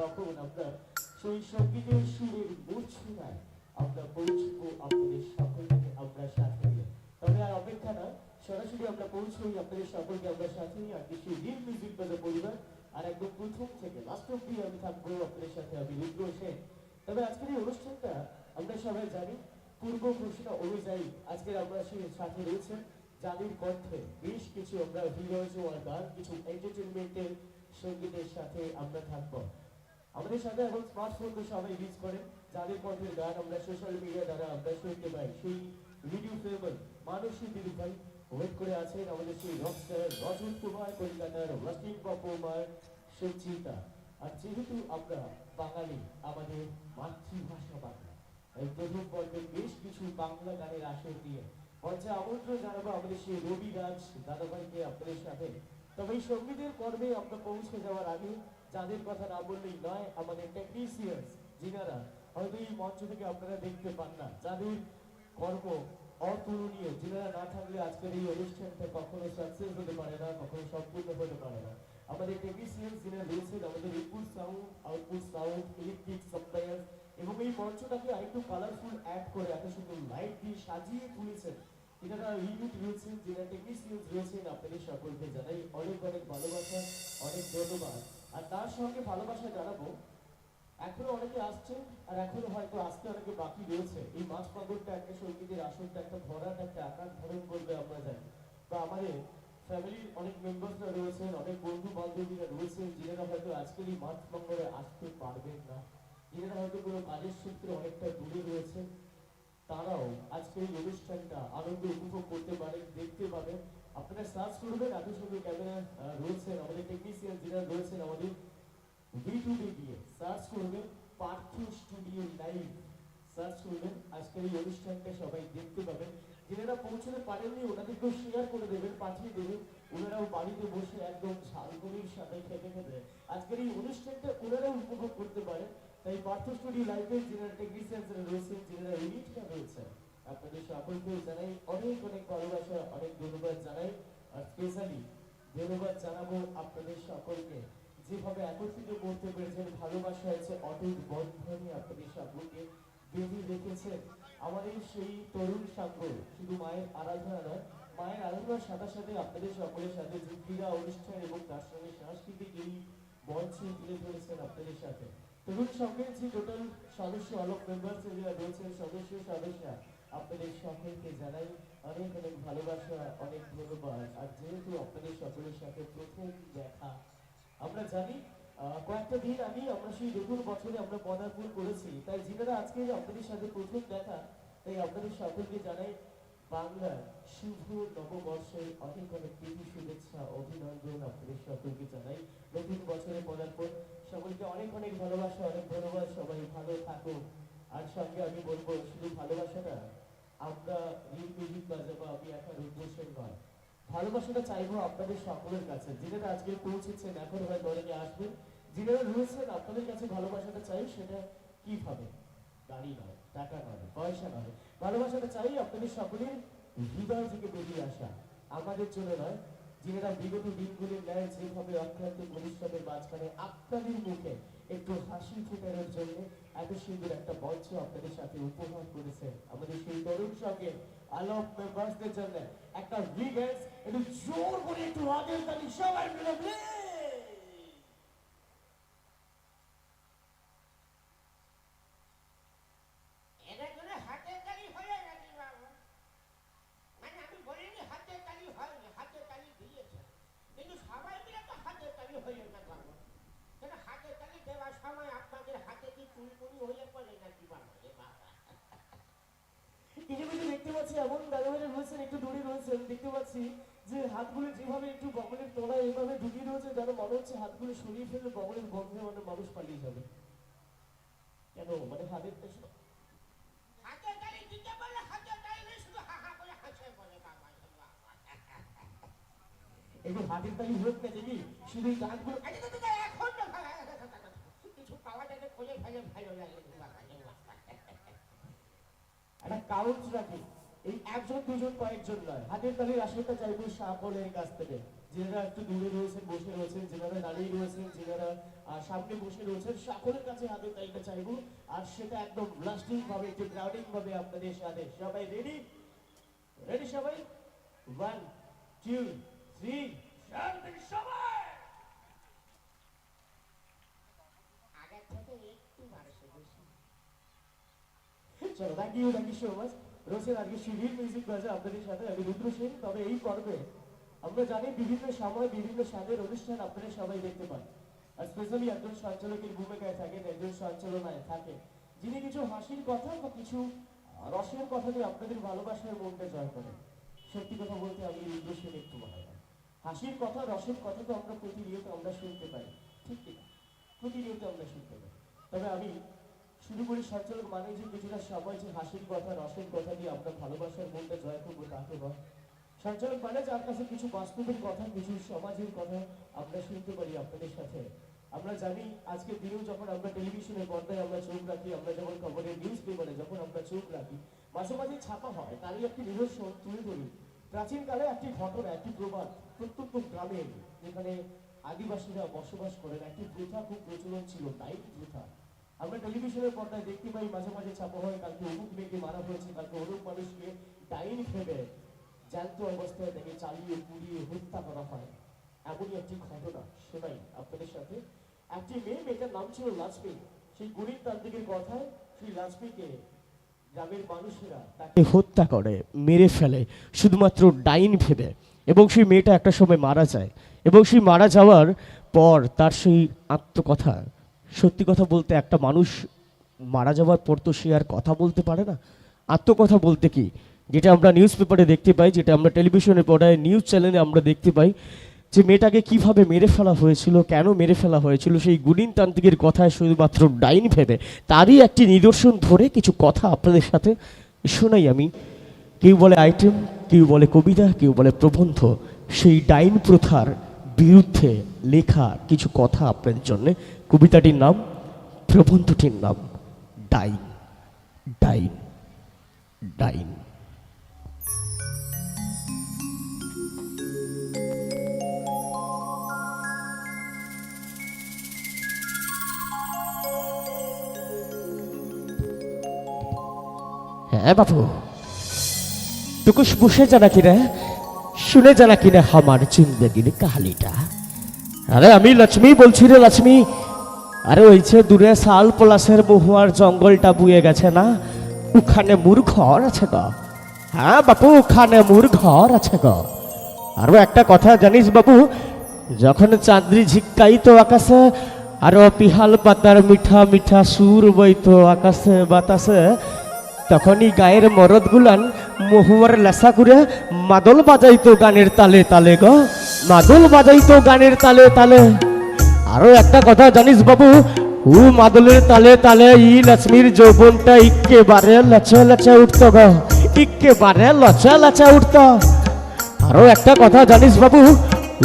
কখন আমরা সেই সঙ্গীতের সুরের মূর্ছনায় আমরা পৌঁছবো আপনাদের সকলকে আমরা সাথে নিয়ে। তবে আর অপেক্ষা না সরাসরি আমরা পৌঁছই আপনাদের সকলকে আমরা সাথে নিয়ে আর কিছু রিল মিউজিক বাজার পরিবার আর একদম প্রথম থেকে লাস্ট অব্দি আমি থাকব আপনাদের সাথে আমি রুদ্র সেন। তবে আজকের এই অনুষ্ঠানটা আমরা সবাই জানি, পূর্ব ঘোষণা অনুযায়ী আজকের আমরা সেই সাথে রয়েছেন যাদের কণ্ঠে। বেশ কিছু আমরা হিরোজ ও গান, কিছু এন্টারটেনমেন্টের সঙ্গীতের সাথে আমরা থাকব। আমাদের সাথে এখন স্মার্টফোন তো সবাই ইউজ করে। যাদের কণ্ঠের গান আমরা সোশ্যাল মিডিয়া দ্বারা আমরা শুনতে পাই, সেই ভিডিও ফেভার মানসী দিদি ভাই ওয়েট করে আছেন আমাদের সেই রকস্টার রজন কুমার, কলকাতার ওয়াস্টিং পারফর্মার সঞ্চিতা। আর যেহেতু আমরা বাঙালি, আমাদের মাতৃভাষা বাংলা এই প্রথম পর্বে বেশ কিছু বাংলা গানের আসর দিয়ে মঞ্চে আমন্ত্রণ জানাব আমাদের সেই রবি রাজ দাদাভাইকে আপনাদের সাথে। তবে এই সঙ্গীতের পর্বে আমরা পৌঁছে যাওয়ার আগে যাদের কথা না বললেই নয়, আমাদের টেকনিশিয়ানস যিনারা হয়তো এই মঞ্চ থেকে আপনারা দেখতে পান না, যাদের কর্ম অতুলনীয়, যিনারা না থাকলে আজকের এই অনুষ্ঠানটা কখনো সাকসেস হতে পারে না, কখনো সম্পূর্ণ হতে পারে না। আমাদের টেকনিশিয়ান যিনারা রয়েছেন, আমাদের input sound output sound electric supplier এবং এই মঞ্চটাকে আরেকটু কালারফুল অ্যাড করে, এত সুন্দর লাইট দিয়ে সাজিয়ে তুলেছেন। এনারা ইউনিট রয়েছেন যারা টেকনিশিয়ান রয়েছেন আপনাদের সকলকে জানাই অনেক অনেক ভালোবাসা, অনেক ধন্যবাদ। আর তার সঙ্গে ভালোবাসা জানাব, এখনও অনেকে আসছে, আর এখনও হয়তো আসতে অনেকে বাকি রয়েছে। এই মাছ পাগলটা একটা সঙ্গীতের আসনটা, একটা ভরাট একটা আকার ধারণ করবে আমরা জানি। বা আমাদের ফ্যামিলির অনেক মেম্বার্সরা রয়েছেন, অনেক বন্ধু বান্ধবীরা রয়েছেন যারা হয়তো আজকের এই মাছ মঙ্গলে আসতে পারবেন না। যারা হয়তো কোনো কাজের সূত্রে অনেকটা দূরে রয়েছেন। তারাও আজকের এই অনুষ্ঠানটা আনন্দ উপভোগ করতে পারেন দেখতে পাবেন আপনারা সার্চ করবেন, এত সুন্দর ক্যামেরা রয়েছেন। আমাদের টেকনিশিয়ান যারা রয়েছেন আমাদের ইউটিউবে গিয়ে সার্চ করবেন, পার্থ স্টুডিও লাইভ সার্চ করবেন। আজকের এই অনুষ্ঠানটা সবাই দেখতে পাবেন। যারা পৌঁছতে পারেননি, ওনাদেরকেও শেয়ার করে দেবেন, পাঠিয়ে দেবেন। ওনারাও বাড়িতে বসে একদম ঝালগুলির সাথে খেতে খেতে আজকের এই অনুষ্ঠানটা ওনারাও উপভোগ করতে পারেন। তাই পার্থ স্টুডিও লাইভে যারা টেকনিশিয়ান রয়েছেন যারা ইউনিটটা রয়েছে। আপনাদের সকলকে জানাই অনেক অনেক ভালোবাসা, অনেক ধন্যবাদ জানাই। আর স্পেশালি ধন্যবাদ জানাব আপনাদের সকলকে। যেভাবে একত্রিত করতে পেরেছেন, ভালোবাসা আছে, অটুট বন্ধনে আপনাদের সকলকে বেঁধে রেখেছেন। আমাদের সেই তরুণ সাঙ্গ শুধু মায়ের আরাধনা নয়, মায়ের আরাধনার সাথে সাথে আপনাদের সকলের সাথে যে ক্রীড়া অনুষ্ঠান এবং তার সঙ্গে সাংস্কৃতিক এই মঞ্চে তুলে ধরেছেন আপনাদের সাথে। তরুণ সঙ্গের যে টোটাল সদস্য আলোক মেম্বার্স যারা রয়েছেন সদস্য, সদস্যা। আপনাদের সকলকে জানাই অনেক অনেক ভালোবাসা, অনেক ধন্যবাদ। আর যেহেতু আপনাদের সকলের সাথে প্রথম দেখা, আমরা জানি কয়েকটা দিন আগে আমরা সেই নতুন বছরে আমরা পদার্পণ করেছি। তাই যিনারা আজকে আপনাদের সাথে প্রথম দেখা, তাই আপনাদের সকলকে জানাই বাংলার শুভ নববর্ষের অনেক অনেক প্রীতি, শুভেচ্ছা, অভিনন্দন আপনাদের সকলকে জানাই। নতুন বছরে পদার্পণ সকলকে অনেক অনেক ভালোবাসা, অনেক ধন্যবাদ। সবাই ভালো থাকুন। আর সঙ্গে আমি বলব, শুধু ভালোবাসাটা আমরা রিল মিউজিক বাজাবো আমি একা উদ্দেশ্যের নয়। ভালোবাসাটা চাইব আপনাদের সকলের কাছে। যিনারা আজকে পৌঁছেছেন, এখন হয়তো অনেকে আসবেন, যিনারা রয়েছেন, আপনাদের কাছে ভালোবাসাটা চাই, সেটা কীভাবে? গাড়ি নয়, টাকা নয়, পয়সা নয়। ভালোবাসাটা চাই আপনাদের সকলের। হৃদয় থেকে বেরিয়ে আসা। আমাদের জন্য নয় যিনারা বিগত দিনগুলির ন্যায় যেভাবে অক্লান্ত পরিশ্রমের মাঝখানে আপনাদের মুখে একটু হাসি ফোটানোর জন্য এত সুন্দর একটা মঞ্চ আপনাদের সাথে উপহার করেছেন। আমাদের সেই তরুণ সঙ্গে আলোক মেম্বার্সদের জন্য একটা রিগেন্স একটু জোর করে একটু হাতের তালি সবাই মিলে please! এটা করে হাতের তালি হয়ে নাকি বাবা মানে আমি বলিনি হাতের তালি হয়নি হাতের তালি দিয়েছে কিন্তু সবাই মিলে তো হাতের তালি হয়ে না বাবা কেন হাতের তালি দেওয়ার সময় আপনাদের হাতে কি চুলকুনি হয়ে পড়ে নাকি বাবা এ বাবা কিছু কিছু দেখতে পাচ্ছি এমন দাদাভাইরা রয়েছেন একটু দূরে রয়েছেন দেখতে পাচ্ছি যে হাতগুলো যেভাবে একটু বগলের তলায় এইভাবে ঢুকিয়ে রয়েছে যেন মনে হচ্ছে হাতগুলো সরিয়ে ফেললে বগলের গন্ধে মানে মানুষ পালিয়ে যাবে। কেন? মানে হাতের পেছনে- হাতের তালি দিতে বলে হাতের তালি নেই, শুধু হা হা করে হাসে বলে বাবা এ বাবা। একটু হাতের তালি হোক না দেখি শুধু এই এখন কিছু খুলে ফেলে ভালো লাগে একটা কাউন্ট রাখি। এই একজন দুজন কয়েকজন নয়। হাতের তালির আসলটা চাইব সকলের কাছ থেকে। যারা একটু দূরে রয়েছেন বসে রয়েছেন যারা দাঁড়িয়ে রয়েছেন যারা আহ, সামনে বসে রয়েছেন সকলের কাছে হাতের তালিকা চাইব। আর সেটা একদম লাস্টিং ভাবে একটু গ্রাউন্ডিং ভাবে আপনাদের সাথে। সবাই রেডি রেডি সবাই? ওয়ান টু থ্রি সবাই! চলো thank you thank you so much রয়েছেন আজকে শিবির মিউজিক বাজে আপনাদের সাথে আমি রুদ্র সিং তবে এই পর্বে আমরা জানি বিভিন্ন সময় বিভিন্ন স্বাদের অনুষ্ঠান আপনারা সবাই দেখতে পান। আর স্পেশালি একজন সঞ্চালকের ভূমিকায় থাকেন একজন সঞ্চালনায় থাকে, যিনি কিছু হাসির কথা বা কিছু রসের কথা দিয়ে আপনাদের ভালোবাসার মনটা জয় করেন সত্যি কথা বলতে আমি রুদ্র সিং একটু হয় হাসির কথা, রসের কথা তো আমরা প্রতিনিয়ত আমরা শুনতে পাই, ঠিক কিনা? প্রতিনিয়ত আমরা শুনতে পাই। তবে আমি শুরু করি সঞ্চালক মানে যে কিছুটা সময় যে হাসির কথা, রসের কথা দিয়ে আমরা ভালোবাসার মনটা জয় করব তাকে বল সঞ্চালক মানে যার কাছে কিছু বাস্তবের কথা, কিছু সমাজের কথা আমরা শুনতে পারি আপনাদের সাথে। আমরা জানি আজকে দিনেও যখন আমরা টেলিভিশনের পর্দায় আমরা চোখ রাখি, আমরা যখন খবরের নিউজ পেপারে যখন আমরা চোখ রাখি, মাঝে মাঝে ছাপা হয়, তারই একটি নিদর্শন তুলে ধরি। প্রাচীনকালে একটি ঘটনা, একটি প্রবাদ প্রত্যন্ত গ্রামে যেখানে আদিবাসীরা বসবাস করেন, একটি প্রথা খুব প্রচলন ছিল তাই প্রথা। আমরা টেলিভিশনের পর্দায় দেখতে পাই মাঝে মাঝে ছাপা হয়, কালকে অমুক মেয়েকে মারা হয়েছে, কালকে অমুক মানুষকে ডাইন ভেবে জ্যান্ত অবস্থায় তাকে চালিয়ে, পুড়িয়ে হত্যা করা হয়। এমনই একটি ঘটনা শোনাই আপনাদের সাথে। একটি মেয়ে, মেয়েটার নাম ছিল লাজমি সেই গরিব তান্ত্রিকের কথায় সেই লাজমিকে গ্রামের মানুষেরা তাকে হত্যা করে, মেরে ফেলে, শুধুমাত্র ডাইন ভেবে। এবং সেই মেয়েটা একটা সময় মারা যায়। এবং সেই মারা যাওয়ার পর তার সেই আত্মকথা সত্যি কথা বলতে একটা মানুষ মারা যাওয়ার পর তো সে আর কথা বলতে পারে না। আত্মকথা বলতে কি? যেটা আমরা নিউজ পেপারে দেখতে পাই, যেটা আমরা টেলিভিশনে পর্দায় নিউজ চ্যানেলে আমরা দেখতে পাই, যে মেয়েটাকে কীভাবে মেরে ফেলা হয়েছিল, কেন মেরে ফেলা হয়েছিল, সেই গুণিন তান্ত্রিকের কথায় শুধুমাত্র ডাইন ভেবে তারই একটি নিদর্শন ধরে কিছু কথা আপনাদের সাথে শোনাই আমি। কেউ বলে আইটেম, কেউ বলে কবিতা, কেউ বলে প্রবন্ধ, সেই ডাইন প্রথার বিরুদ্ধে লেখা কিছু কথা আপনাদের জন্য কবিতাটির নাম, প্রবন্ধটির নাম, ডাইন ডাইন ডাইন। হ্যাঁ বাবু। টুকুস বসে জানা কিনা, শুনে জানা কিনা আমার জিন্দগির কাহালিটা আরে আমি লক্ষ্মী বলছি রে লক্ষ্মী আরে ওইছে দূরে শাল পলাশের মহুয়ার জঙ্গলটা বুয়ে গেছে না? ওখানে মোর ঘর আছে গো। হ্যাঁ বাপু ওখানে মোর ঘর আছে গো। আরও একটা কথা জানিস বাবু যখন চাঁদরি ঝিক্কাইতো আকাশে, আরও পিহাল পাতার মিঠা মিঠা সুর বইতো আকাশে বাতাসে, তখনই গায়ের মরদ গুলান মহুয়ার লেসা করে মাদল বাজাইতো গানের তালে তালে গো। মাদল বাজাইতো গানের তালে তালে। আরও একটা কথা জানিস বাবু, ও মাদলের তালে তালে ই লক্ষ্মীর যৌবনটা ইক্কেবারে লচে লচে উঠতো গো ইক্কেবারে লচে লচে উঠতো। আরও একটা কথা জানিস বাবু,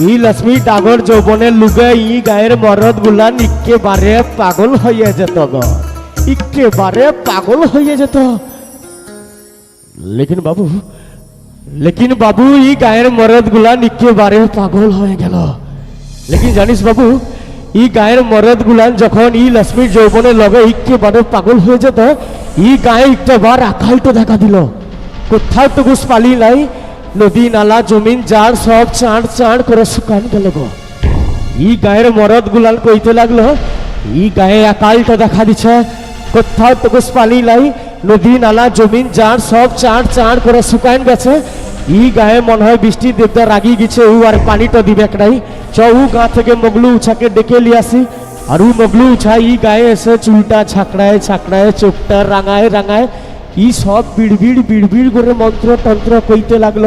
ই লক্ষ্মী ডাগর যৌবনের লুগে ই গায়ের মরদ গুলান ইক্কেবারে পাগল হয়ে যেত গো ইক্কেবারে পাগল হয়ে যেত। লেকিন বাবু লেকিন বাবু, ই গায়ের মরদগুলা একেবারে পাগল হয়ে গেল। লেকিন জানিস বাবু ই গায়ের মরদ গুলান যখন ই লক্ষ্মীর যৌবনের লগে একেবারে পাগল হয়ে যেত, ই গায়ে বার আকালটো দেখা দিল। কোথাও তো ঘুষ পালি নাই, নদী, নালা, জমিন যার সব চাঁড় চাঁড় করে শুকান গেল গো। ই গায়ের মরদ গুলাল কইতে লাগল, ই গায়ে আকালটা দেখা দিছে, কোথাও তো কুছ পানি নাই, নদী, নালা, জমিন যার সব চাঁড় চাঁড় করে শুকাইন গেছে ই গায়ে মনে হয় বৃষ্টি দেবতা রাগি গেছে ও আর পানিটা দিবে নাই। চ গা থেকে মগলু উছাকে ডেকে লিয়ে আসি আর উ মগলু উছা ই গায়ে এসে চুলটা ছাকড়ায় ছাকড়ায়, চোখটা রাঙায় রাঙায়। ই সব বিড়বিড় বিড়বিড় করে মন্ত্র তন্ত্র কইতে লাগল।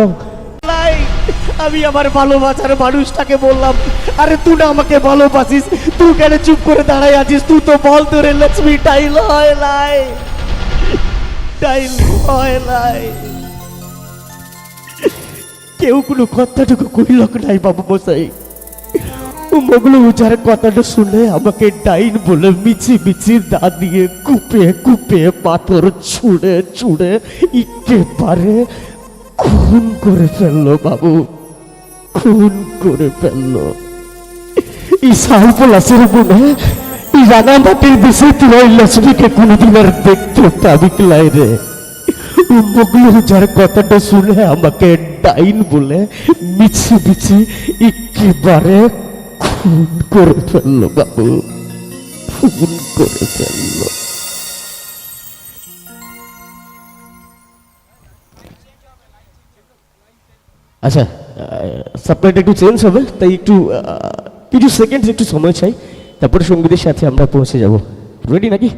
আমি আমার ভালোবাসার মানুষটাকে বললাম, আরে তুই না আমাকে ভালোবাসিস, তুই কেন চুপ করে দাঁড়াই আছিস? তুই তো বল তোরে, লক্ষ্মী, টাইল হয় লাই টাইল হয় লাই কেউ কোনো কথাটুকু কইল নাই, বাবু মশাই? মগলু উচার কথাটা শুনে আমাকে ডাইন বলে মিছি মিছি দা দিয়ে কুপে কুপে পাথর ছুঁড়ে ছুঁড়ে একেবারে খুন করে ফেলল, বাবু। খুন করে ফেলল। এই গুণে এই রাঙামাটির তুই লক্ষ্মীকে কোনোদিন আর দেখতে পাবি রে? মুগলু যার কথাটা শুনে আমাকে ডাইন বলে মিছি মিছি একেবারে খুন করে ফেলল বাবু, খুন করে ফেলল। আচ্ছা সাপ্লাইটা একটু চেঞ্জ হবে, তাই একটু কিছু সেকেন্ড একটু সময় চাই, তারপরে সঙ্গীতের সাথে আমরা পৌঁছে যাব। রেডি নাকি?